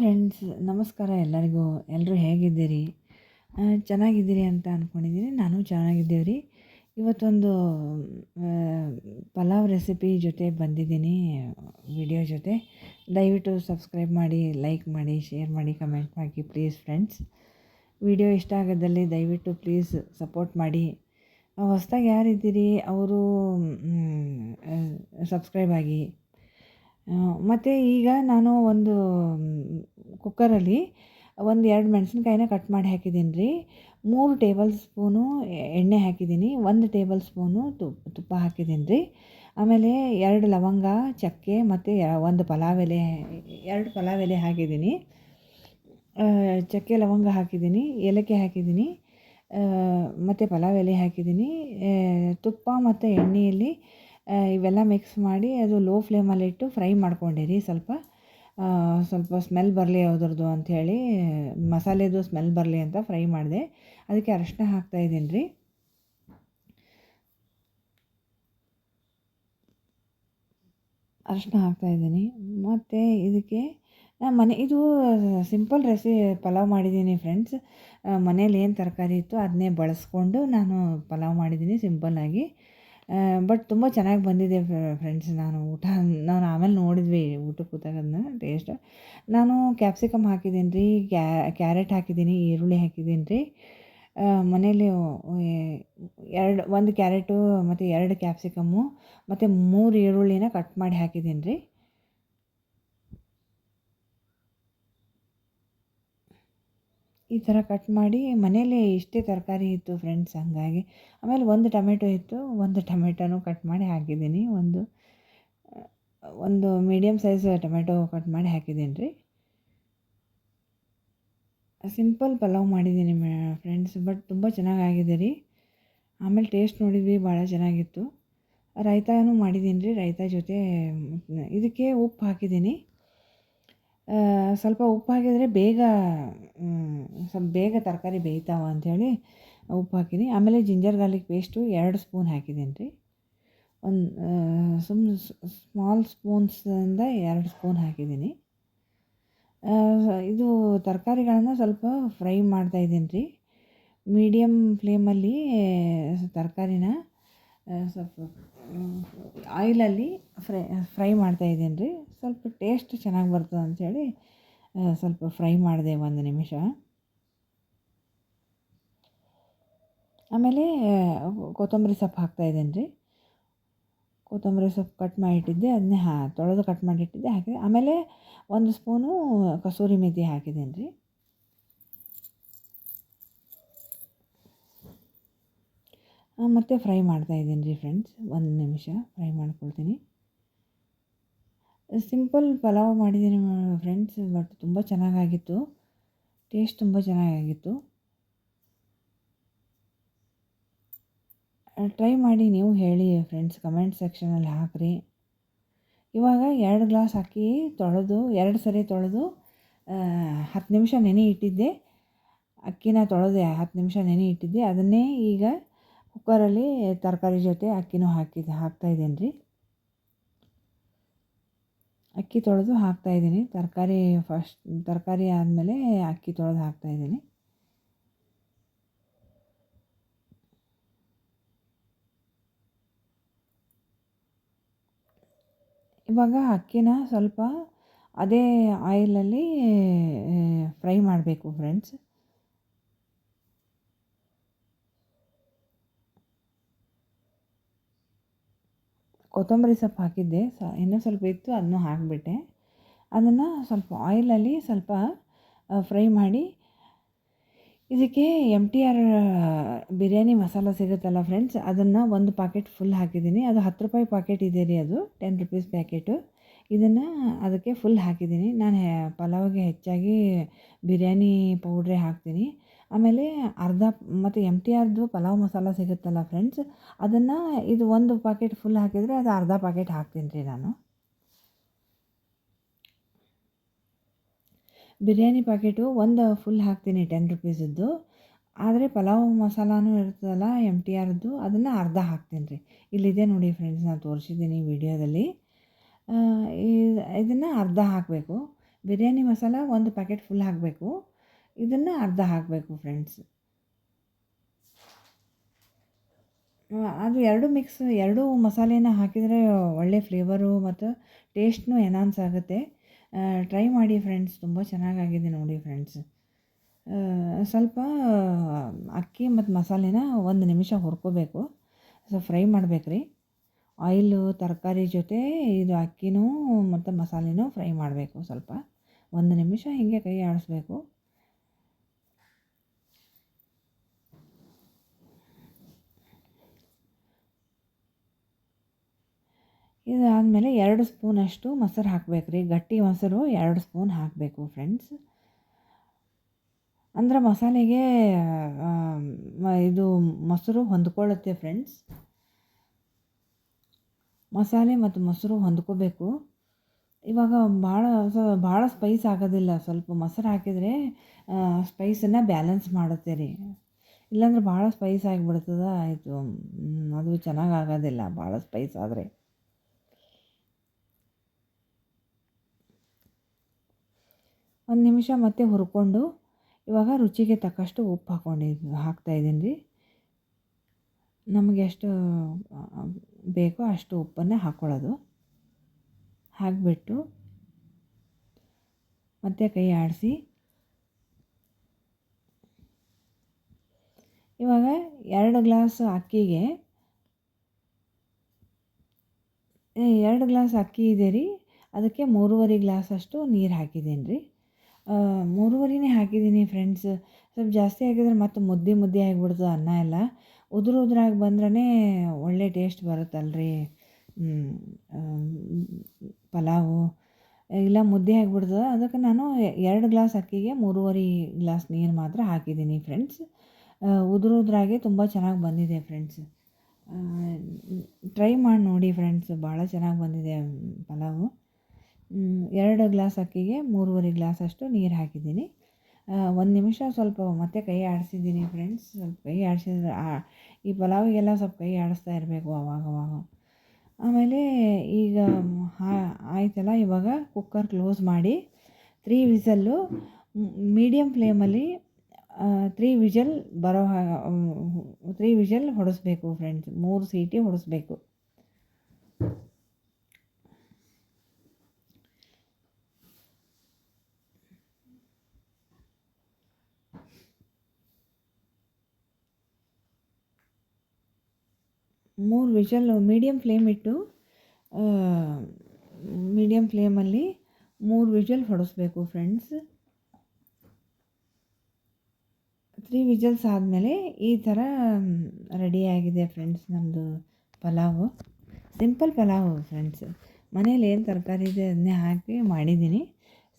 Friends ನಮಸ್ಕಾರ ಎಲ್ಲರಿಗೂ. ಎಲ್ಲರೂ ಹೇಗಿದ್ದೀರಿ? ಚೆನ್ನಾಗಿದ್ದೀರಿ ಅಂತ ಅಂದ್ಕೊಂಡಿದ್ದೀನಿ ನಾನು ಚೆನ್ನಾಗಿದ್ದೇವೆ ರೀ ಇವತ್ತೊಂದು ಪಲಾವ್ ರೆಸಿಪಿ ಜೊತೆ ಬಂದಿದ್ದೀನಿ. ವಿಡಿಯೋ ಜೊತೆ. ದಯವಿಟ್ಟು ಸಬ್ಸ್ಕ್ರೈಬ್ ಮಾಡಿ ಲೈಕ್ ಮಾಡಿ ಶೇರ್ ಮಾಡಿ ಕಮೆಂಟ್ ಹಾಕಿ ಪ್ಲೀಸ್ ಫ್ರೆಂಡ್ಸ್ ವಿಡಿಯೋ ಇಷ್ಟ ಆಗೋದಲ್ಲಿ ದಯವಿಟ್ಟು ಪ್ಲೀಸ್ ಸಪೋರ್ಟ್ ಮಾಡಿ. ಹೊಸ್ದಾಗಿ ಯಾರಿದ್ದೀರಿ? ಅವರು ಸಬ್ಸ್ಕ್ರೈಬ್ ಆಗಿ. ಮತ್ತು ಈಗ ನಾನು ಒಂದು ಕುಕ್ಕರಲ್ಲಿ ಒಂದು ಎರಡು ಮೆಣಸಿನ್ಕಾಯಿನ ಕಟ್ ಮಾಡಿ ಹಾಕಿದ್ದೀನಿ ರೀ. ಮೂರು ಟೇಬಲ್ ಸ್ಪೂನು ಎಣ್ಣೆ ಹಾಕಿದ್ದೀನಿ. ಒಂದು ಟೇಬಲ್ ಸ್ಪೂನು ತುಪ್ಪ ಹಾಕಿದ್ದೀನಿ ರೀ. ಆಮೇಲೆ ಎರಡು ಲವಂಗ, ಚಕ್ಕೆ ಮತ್ತು ಒಂದು ಪಲಾವ್ ಎಲೆ, ಎರಡು ಪಲಾವ್ ಎಲೆ ಹಾಕಿದ್ದೀನಿ. ಚಕ್ಕೆ, ಲವಂಗ ಹಾಕಿದ್ದೀನಿ, ಏಲಕ್ಕಿ ಹಾಕಿದ್ದೀನಿ ಮತ್ತು ಪಲಾವ್ ಎಲೆ ಹಾಕಿದ್ದೀನಿ. ತುಪ್ಪ ಮತ್ತು ಎಣ್ಣೆಯಲ್ಲಿ ಇವೆಲ್ಲ ಮಿಕ್ಸ್ ಮಾಡಿ ಅದು ಲೋ ಫ್ಲೇಮಲ್ಲಿಟ್ಟು ಫ್ರೈ ಮಾಡ್ಕೊಂಡಿರಿ ಸ್ವಲ್ಪ. ಸ್ವಲ್ಪ ಸ್ಮೆಲ್ ಬರಲಿ ಯಾವುದ್ರದ್ದು ಅಂಥೇಳಿ ಮಸಾಲೆದು ಸ್ಮೆಲ್ ಬರಲಿ ಅಂತ ಫ್ರೈ ಮಾಡಿದೆ. ಅದಕ್ಕೆ ಅರಶಿನ ಹಾಕ್ತಾಯಿದ್ದೀನಿ ರೀ. ಅರಶಿನ ಹಾಕ್ತಾಯಿದ್ದೀನಿ ಮತ್ತು ಇದಕ್ಕೆ ನಾನು ಮನೆ, ಇದು ಸಿಂಪಲ್ ರೆಸಿ ಪಲಾವ್ ಮಾಡಿದ್ದೀನಿ ಫ್ರೆಂಡ್ಸ್ ಮನೇಲಿ ಏನು ತರಕಾರಿ ಇತ್ತು ಅದನ್ನೇ ಬಳಸ್ಕೊಂಡು ನಾನು ಪಲಾವ್ ಮಾಡಿದ್ದೀನಿ ಸಿಂಪಲ್ಲಾಗಿ ಬಟ್ ತುಂಬ ಚೆನ್ನಾಗಿ ಬಂದಿದೆ ಫ್ರೆಂಡ್ಸ್ ನಾನು ಊಟ. ನಾನು ಆಮೇಲೆ ನೋಡಿದ್ವಿ ಊಟಕ್ಕೆ ಕೂತಾಗ ಅದನ್ನ ಟೇಸ್ಟ್ ನಾನು ಕ್ಯಾಪ್ಸಿಕಮ್ ಹಾಕಿದ್ದೀನಿ ರೀ ಕ್ಯಾರೆಟ್ ಹಾಕಿದ್ದೀನಿ ಈರುಳ್ಳಿ ಹಾಕಿದ್ದೀನಿ ರೀ ಮನೇಲಿ ಎರಡು, ಒಂದು ಕ್ಯಾರೆಟು ಮತ್ತು ಎರಡು ಕ್ಯಾಪ್ಸಿಕಮ್ಮು ಮತ್ತು ಮೂರು ಈರುಳ್ಳಿನ ಕಟ್ ಮಾಡಿ ಹಾಕಿದ್ದೀನಿ ರೀ ಈ ಥರ ಕಟ್ ಮಾಡಿ ಮನೇಲಿ ಇಷ್ಟೇ ತರಕಾರಿ ಇತ್ತು ಫ್ರೆಂಡ್ಸ್ ಹಾಗಾಗಿ. ಆಮೇಲೆ ಒಂದು ಟೊಮೆಟೊ ಇತ್ತು, ಒಂದು ಟೊಮೆಟೊನೂ ಕಟ್ ಮಾಡಿ ಹಾಕಿದ್ದೀನಿ. ಒಂದು ಒಂದು ಮೀಡಿಯಮ್ ಸೈಜ್ ಟೊಮೆಟೊ ಕಟ್ ಮಾಡಿ ಹಾಕಿದ್ದೀನಿ ರೀ. ಸಿಂಪಲ್ ಪಲಾವ್ ಮಾಡಿದ್ದೀನಿ ಫ್ರೆಂಡ್ಸ್ ಬಟ್ ತುಂಬ ಚೆನ್ನಾಗಾಗಿದೆ ರೀ. ಆಮೇಲೆ ಟೇಸ್ಟ್ ನೋಡಿದ್ವಿ, ಭಾಳ ಚೆನ್ನಾಗಿತ್ತು. ರಾಯ್ತಾನೂ ಮಾಡಿದ್ದೀನಿ ರೀ ರಾಯ್ತಾ ಜೊತೆ, ಇದಕ್ಕೆ ಉಪ್ಪು ಹಾಕಿದ್ದೀನಿ. ಸ್ವಲ್ಪ ಉಪ್ಪು ಹಾಕಿದರೆ ಬೇಗ ಸ್ವಲ್ಪ ಬೇಗ ತರಕಾರಿ ಬೇಯ್ತಾವ ಅಂಥೇಳಿ ಉಪ್ಪು ಹಾಕಿನಿ ಆಮೇಲೆ ಜಿಂಜರ್ ಗಾರ್ಲಿಕ್ ಪೇಸ್ಟು ಎರಡು ಸ್ಪೂನ್ ಹಾಕಿದ್ದೀನಿ ರೀ. ಒಂದು ಸುಮ್ಮನೆ ಸ್ಮಾಲ್ ಸ್ಪೂನ್ಸಿಂದ ಎರಡು ಸ್ಪೂನ್ ಹಾಕಿದ್ದೀನಿ. ಇದು ತರಕಾರಿಗಳನ್ನು ಸ್ವಲ್ಪ ಫ್ರೈ ಮಾಡ್ತಾಯಿದ್ದೀನಿ ರೀ. ಮೀಡಿಯಮ್ ಫ್ಲೇಮಲ್ಲಿ ತರಕಾರಿನ ಸ್ವಲ್ಪ ಆಯಿಲಲ್ಲಿ ಫ್ರೈ ಫ್ರೈ ಮಾಡ್ತಾಯಿದ್ದೀನಿ ರೀ. ಸ್ವಲ್ಪ ಟೇಸ್ಟ್ ಚೆನ್ನಾಗಿ ಬರ್ತದೆ ಅಂಥೇಳಿ ಸ್ವಲ್ಪ ಫ್ರೈ ಮಾಡಿದೆ ಒಂದು ನಿಮಿಷ. ಆಮೇಲೆ ಕೊತ್ತಂಬರಿ ಸೊಪ್ಪು ಹಾಕ್ತಾಯಿದ್ದೀನಿ ರೀ. ಕೊತ್ತಂಬರಿ ಸೊಪ್ಪು ಕಟ್ ಮಾಡಿಟ್ಟಿದ್ದೆ ಅದನ್ನೇ ಹಾ, ತೊಳೆದು ಕಟ್ ಮಾಡಿಟ್ಟಿದ್ದೆ ಹಾಕಿದೆ. ಆಮೇಲೆ ಒಂದು ಸ್ಪೂನು ಕಸೂರಿ ಮೆಥಿ ಹಾಕಿದ್ದೇನೆ ರೀ. ಮತ್ತು ಫ್ರೈ ಮಾಡ್ತಾಯಿದ್ದೀನಿ ರೀ, ಫ್ರೆಂಡ್ಸ್. ಒಂದು ನಿಮಿಷ, ಫ್ರೈ ಮಾಡ್ಕೊಳ್ತೀನಿ. ಸಿಂಪಲ್ ಪಲಾವ್ ಮಾಡಿದ್ದೀನಿ ಫ್ರೆಂಡ್ಸ್ ಬಟ್ ತುಂಬ ಚೆನ್ನಾಗಾಗಿತ್ತು. ಟೇಸ್ಟ್ ತುಂಬ ಚೆನ್ನಾಗಾಗಿತ್ತು. ಟ್ರೈ ಮಾಡಿ ನೀವು ಹೇಳಿ ಫ್ರೆಂಡ್ಸ್ ಕಮೆಂಟ್ ಸೆಕ್ಷನಲ್ಲಿ ಹಾಕಿರಿ. ಇವಾಗ ಎರಡು ಗ್ಲಾಸ್ ಹಾಕಿ ತೊಳೆದು, ಎರಡು ಸರಿ ತೊಳೆದು ಹತ್ತು ನಿಮಿಷ ನೆನೆ ಇಟ್ಟಿದ್ದೆ. ಅಕ್ಕಿನ ತೊಳೆದು, ಹತ್ತು ನಿಮಿಷ ನೆನೆ ಇಟ್ಟಿದ್ದೆ. ಅದನ್ನೇ ಈಗ ಕುಕ್ಕರಲ್ಲಿ ತರಕಾರಿ ಜೊತೆ ಅಕ್ಕಿನೂ ಹಾಕಿದ್ದು ಹಾಕ್ತಾಯಿದ್ದೇನೆ ರೀ ಅಕ್ಕಿ ತೊಳೆದು ಹಾಕ್ತಾಯಿದ್ದೀನಿ ತರಕಾರಿ ಫಸ್ಟ್ ತರಕಾರಿ ಆದಮೇಲೆ ಅಕ್ಕಿ ತೊಳೆದು ಹಾಕ್ತಾಯಿದ್ದೀನಿ ಇವಾಗ ಅಕ್ಕಿನ ಸ್ವಲ್ಪ ಅದೇ ಆಯಿಲಲ್ಲಿ ಫ್ರೈ ಮಾಡಬೇಕು ಫ್ರೆಂಡ್ಸ್ ಕೊತ್ತಂಬರಿ ಸೊಪ್ಪು ಹಾಕಿದ್ದೆ. ಸ ಇನ್ನೂ ಸ್ವಲ್ಪ ಇತ್ತು, ಅದನ್ನು ಹಾಕಿಬಿಟ್ಟೆ. ಅದನ್ನು ಸ್ವಲ್ಪ ಆಯಿಲಲ್ಲಿ ಸ್ವಲ್ಪ ಫ್ರೈ ಮಾಡಿ, ಇದಕ್ಕೆ ಎಂ ಟಿ ಆರ್ ಬಿರಿಯಾನಿ ಮಸಾಲ ಸಿಗುತ್ತಲ್ಲ ಫ್ರೆಂಡ್ಸ್ ಅದನ್ನು ಒಂದು ಪಾಕೆಟ್ ಫುಲ್ ಹಾಕಿದ್ದೀನಿ. ಅದು ಹತ್ತು ರೂಪಾಯಿ ಪಾಕೆಟ್ ಇದೆ ರೀ ಅದು ಟೆನ್ ರುಪೀಸ್ ಪ್ಯಾಕೆಟು ಇದನ್ನು ಅದಕ್ಕೆ ಫುಲ್ ಹಾಕಿದ್ದೀನಿ. ನಾನು ಪಲಾವ್ಗೆ ಹೆಚ್ಚಾಗಿ ಬಿರಿಯಾನಿ ಪೌಡ್ರೇ ಹಾಕ್ತೀನಿ. ಆಮೇಲೆ ಅರ್ಧ ಮತ್ತು ಎಂ ಟಿ ಆರ್ದು ಪಲಾವ್ ಮಸಾಲ ಸಿಗುತ್ತಲ್ಲ ಫ್ರೆಂಡ್ಸ್ ಅದನ್ನು ಇದು ಒಂದು ಪಾಕೆಟ್ ಫುಲ್ ಹಾಕಿದರೆ ಅದು ಅರ್ಧ ಪಾಕೆಟ್ ಹಾಕ್ತೀನಿ ರೀ ನಾನು. ಬಿರಿಯಾನಿ ಪ್ಯಾಕೆಟು ಒಂದು ಫುಲ್ ಹಾಕ್ತೀನಿ ಟೆನ್ ರುಪೀಸದ್ದು ಆದರೆ ಪಲಾವ್ ಮಸಾಲಾನೂ ಇರ್ತದಲ್ಲ ಎಂ ಟಿ ಆರ್ದು ಅದನ್ನು ಅರ್ಧ ಹಾಕ್ತೀನಿ ರೀ. ಇಲ್ಲಿದೆ ನೋಡಿ ಫ್ರೆಂಡ್ಸ್ ನಾನು ತೋರಿಸಿದ್ದೀನಿ ವಿಡಿಯೋದಲ್ಲಿ. ಇದನ್ನು ಅರ್ಧ ಹಾಕಬೇಕು. ಬಿರಿಯಾನಿ ಮಸಾಲ ಒಂದು ಪ್ಯಾಕೆಟ್ ಫುಲ್ ಹಾಕಬೇಕು. ಇದನ್ನು ಅರ್ಧ ಹಾಕಬೇಕು ಫ್ರೆಂಡ್ಸ್ ಅದು ಎರಡು ಮಿಕ್ಸ್ ಎರಡೂ ಮಸಾಲೆನ ಹಾಕಿದರೆ ಒಳ್ಳೆ ಫ್ಲೇವರು ಮತ್ತು ಟೇಸ್ಟ್ನೂ ಎನಾನ್ಸ್ ಆಗುತ್ತೆ. ಟ್ರೈ ಮಾಡಿ ಫ್ರೆಂಡ್ಸ್ ತುಂಬ ಚೆನ್ನಾಗಾಗಿದೆ ನೋಡಿ ಫ್ರೆಂಡ್ಸ್ ಸ್ವಲ್ಪ ಅಕ್ಕಿ ಮತ್ತು ಮಸಾಲೆನ ಒಂದು ನಿಮಿಷ ಹುರ್ಕೋಬೇಕು. ಸೊ ಫ್ರೈ ಮಾಡಬೇಕ್ರಿ. ಆಯಿಲು ತರಕಾರಿ ಜೊತೆ ಇದು ಅಕ್ಕಿನೂ ಮತ್ತು ಮಸಾಲೆನೂ ಫ್ರೈ ಮಾಡಬೇಕು ಸ್ವಲ್ಪ. ಒಂದು ನಿಮಿಷ ಹೀಗೆ ಕೈ ಆಡಿಸ್ಬೇಕು. ಇದಾದಮೇಲೆ ಎರಡು ಸ್ಪೂನಷ್ಟು ಮೊಸರು ಹಾಕಬೇಕು ರೀ. ಗಟ್ಟಿ ಮೊಸರು ಎರಡು ಸ್ಪೂನ್ ಹಾಕಬೇಕು ಫ್ರೆಂಡ್ಸ್ ಅಂದರೆ ಮಸಾಲೆಗೆ ಇದು ಮೊಸರು ಹೊಂದ್ಕೊಳ್ಳುತ್ತೆ ಫ್ರೆಂಡ್ಸ್ ಮಸಾಲೆ ಮತ್ತು ಮೊಸರು ಹೊಂದ್ಕೋಬೇಕು. ಇವಾಗ ಭಾಳ ಭಾಳ ಸ್ಪೈಸ್ ಆಗೋದಿಲ್ಲ. ಸ್ವಲ್ಪ ಮೊಸರು ಹಾಕಿದರೆ ಸ್ಪೈಸನ್ನು ಬ್ಯಾಲೆನ್ಸ್ ಮಾಡುತ್ತೆ ರೀ. ಇಲ್ಲಾಂದ್ರೆ ಭಾಳ ಸ್ಪೈಸ್ ಆಗಿಬಿಡ್ತದ. ಆಯಿತು ಅದು ಚೆನ್ನಾಗಿ ಆಗೋದಿಲ್ಲ. ಭಾಳ ಸ್ಪೈಸ್ ಆದರೆ. ಒಂದು ನಿಮಿಷ ಮತ್ತೆ ಹುರ್ಕೊಂಡು ಇವಾಗ ರುಚಿಗೆ ತಕ್ಕಷ್ಟು ಉಪ್ಪು ಹಾಕ್ಕೊಂಡಿದ್ದು ಹಾಕ್ತಾಯಿದ್ದೀನಿ ರೀ. ನಮಗೆ ಎಷ್ಟು ಬೇಕೋ ಅಷ್ಟು ಉಪ್ಪನ್ನೇ ಹಾಕ್ಕೊಳ್ಳೋದು ಹಾಕಿಬಿಟ್ಟು ಮತ್ತೆ ಕೈ ಆಡಿಸಿ. ಇವಾಗ ಎರಡು ಗ್ಲಾಸ್ ಅಕ್ಕಿಗೆ ಎರಡು ಗ್ಲಾಸ್ ಅಕ್ಕಿ ಇದೆ ರೀ. ಅದಕ್ಕೆ ಮೂರುವರೆ ಗ್ಲಾಸಷ್ಟು ನೀರು ಹಾಕಿದ್ದೀನಿ ರೀ. ಮೂರುವರೆನೇ ಹಾಕಿದ್ದೀನಿ ಫ್ರೆಂಡ್ಸ್ ಸ್ವಲ್ಪ ಜಾಸ್ತಿ ಹಾಕಿದ್ರೆ ಮತ್ತೆ ಮುದ್ದೆ ಮುದ್ದೆ ಆಗಿಬಿಡ್ತದೆ ಅನ್ನ ಎಲ್ಲ. ಉದುರು ಉದುರಾಗಿ ಬಂದ್ರೇ ಒಳ್ಳೆ ಟೇಸ್ಟ್ ಬರುತ್ತಲ್ರಿ. ಪಲಾವು, ಇಲ್ಲ ಮುದ್ದೆ ಆಗಿಬಿಡ್ತದೆ. ಅದಕ್ಕೆ ನಾನು ಎರಡು ಗ್ಲಾಸ್ ಅಕ್ಕಿಗೆ ಮೂರುವರೆ ಗ್ಲಾಸ್ ನೀರು ಮಾತ್ರ ಹಾಕಿದ್ದೀನಿ ಫ್ರೆಂಡ್ಸ್ ಉದುರುದ್ರಾಗೆ ತುಂಬ ಚೆನ್ನಾಗಿ ಬಂದಿದೆ ಫ್ರೆಂಡ್ಸ್ ಟ್ರೈ ಮಾಡಿ ನೋಡಿ ಫ್ರೆಂಡ್ಸ್ ಭಾಳ ಚೆನ್ನಾಗಿ ಬಂದಿದೆ ಪಲಾವು. ಎರಡು ಗ್ಲಾಸ್ ಅಕ್ಕಿಗೆ ಮೂರುವರೆ ಗ್ಲಾಸಷ್ಟು ನೀರು ಹಾಕಿದ್ದೀನಿ. ಒಂದು ನಿಮಿಷ ಸ್ವಲ್ಪ ಮತ್ತೆ ಕೈ ಆಡಿಸಿದ್ದೀನಿ ಫ್ರೆಂಡ್ಸ್ ಸ್ವಲ್ಪ ಕೈ ಆಡಿಸಿದ್ರೆ ಈ ಪಲಾವಿಗೆಲ್ಲ ಸ್ವಲ್ಪ ಕೈ ಆಡಿಸ್ತಾ ಇರಬೇಕು ಅವಾಗವಾಗ ಆಮೇಲೆ ಈಗ ಆಯ್ತಲ್ಲ, ಇವಾಗ ಕುಕ್ಕರ್ ಕ್ಲೋಸ್ ಮಾಡಿ ತ್ರೀ ವಿಸಲ್ಲು ಮೀಡಿಯಮ್ ಫ್ಲೇಮಲ್ಲಿ ತ್ರೀ ವಿಜಲ್ ಬರೋ ತ್ರೀ ವಿಜಲ್ ಹೊಡೆಸ್ಬೇಕು ಫ್ರೆಂಡ್ಸ್ ಮೂರು ಸೀಟಿ ಹೊಡೆಸ್ಬೇಕು. ಮೂರು ವಿಷಲ್ ಮೀಡಿಯಮ್ ಫ್ಲೇಮ್ ಇಟ್ಟು ಮೀಡಿಯಮ್ ಫ್ಲೇಮಲ್ಲಿ ಮೂರು ವಿಷಲ್ ಹೊಡೆಸ್ಬೇಕು ಫ್ರೆಂಡ್ಸ್ ತ್ರೀ ವಿಜಲ್ಸ್ ಆದಮೇಲೆ ಈ ಥರ ರೆಡಿಯಾಗಿದೆ ಫ್ರೆಂಡ್ಸ್ ನಮ್ಮದು ಪಲಾವು. ಸಿಂಪಲ್ ಪಲಾವು ಫ್ರೆಂಡ್ಸ್ ಮನೇಲಿ ಏನು ತರಕಾರಿ ಇದೆ ಅದನ್ನೇ ಹಾಕಿ ಮಾಡಿದ್ದೀನಿ.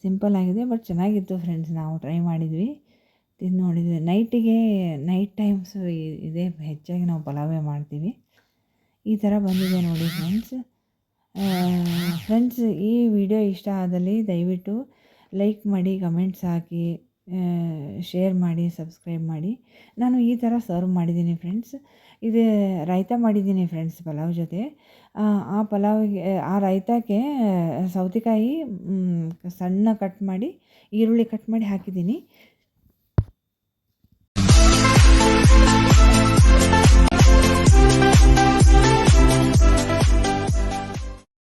ಸಿಂಪಲ್ ಆಗಿದೆ ಬಟ್ ಚೆನ್ನಾಗಿತ್ತು ಫ್ರೆಂಡ್ಸ್ ನಾವು ಟ್ರೈ ಮಾಡಿದ್ವಿ. ತಿಂದು ನೋಡಿದ್ವಿ. ನೈಟಿಗೆ ನೈಟ್ ಟೈಮ್ಸು ಇದೇ ಹೆಚ್ಚಾಗಿ ನಾವು ಪಲಾವೇ ಮಾಡ್ತೀವಿ. ಈ ಥರ ಬಂದಿದೆ ನೋಡಿ ಫ್ರೆಂಡ್ಸ್ ಫ್ರೆಂಡ್ಸ್ ಈ ವಿಡಿಯೋ ಇಷ್ಟ ಆದಲ್ಲಿ ದಯವಿಟ್ಟು ಲೈಕ್ ಮಾಡಿ ಕಮೆಂಟ್ಸ್ ಹಾಕಿ ಶೇರ್ ಮಾಡಿ ಸಬ್ಸ್ಕ್ರೈಬ್ ಮಾಡಿ. ನಾನು ಈ ಥರ ಸರ್ವ್ ಮಾಡಿದ್ದೀನಿ ಫ್ರೆಂಡ್ಸ್ ಇದು ರಾಯ್ತ ಮಾಡಿದ್ದೀನಿ ಫ್ರೆಂಡ್ಸ್ ಪಲಾವ್ ಜೊತೆ. ಆ ಪಲಾವ್ಗೆ, ಆ ರಾಯ್ತಕ್ಕೆ ಸೌತೆಕಾಯಿ ಸಣ್ಣ ಕಟ್ ಮಾಡಿ, ಈರುಳ್ಳಿ ಕಟ್ ಮಾಡಿ ಹಾಕಿದ್ದೀನಿ.